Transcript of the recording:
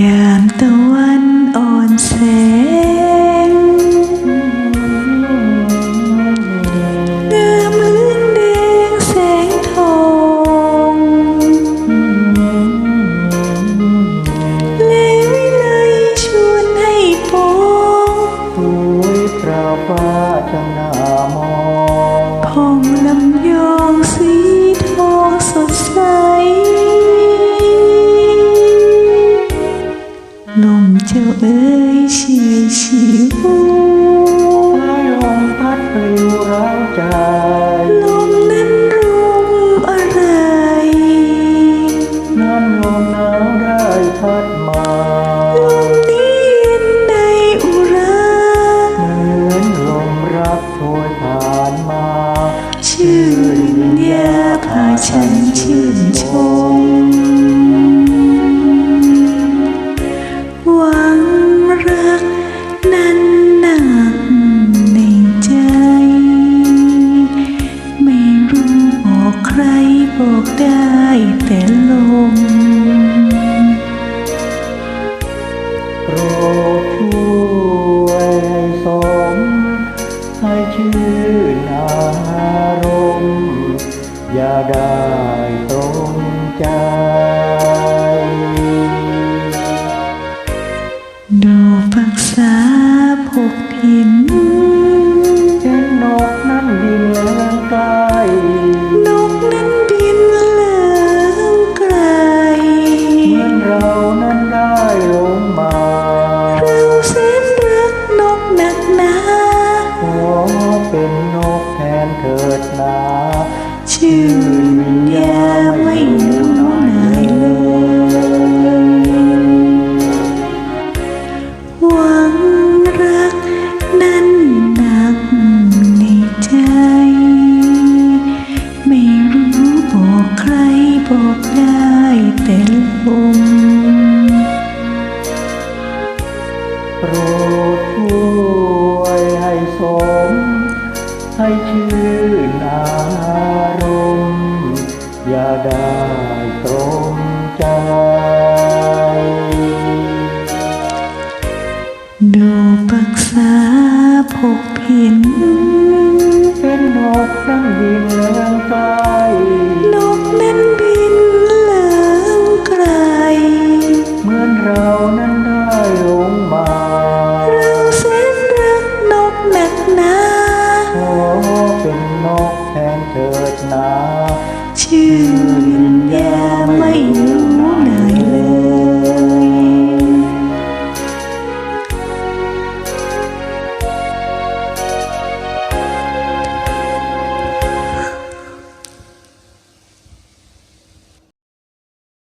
ยามตะวัน เจ้าเอ๋ยชีชิวสายลมพัดปลิวร้าวใจลมนั้นรุมอะไรน้ำลมหนาวได้พัดมาลมนี้เย็นในอุราเหมือนลมรักโชยผ่านมา ชื่นยาพาฉันชื่นชม บอกได้แต่ลมโปรผู้ ชื่อมันไม่รู้นายเลหวังรักนั้นหนักในใจ ไม่รู้บอกใครบอกได้แต่ลมโปรดช่วยให้สมให้ชื่อ ได้ตรงใจโนปักษาพกพิน เป็นนกนั่งบินเลื่องไกลนกนั้นบินเลื่องไกล เหมือนเรานั้นได้ลงมา เราเส้นรักนกหนักหนาขอเป็นนกแทนเถิดนา 见。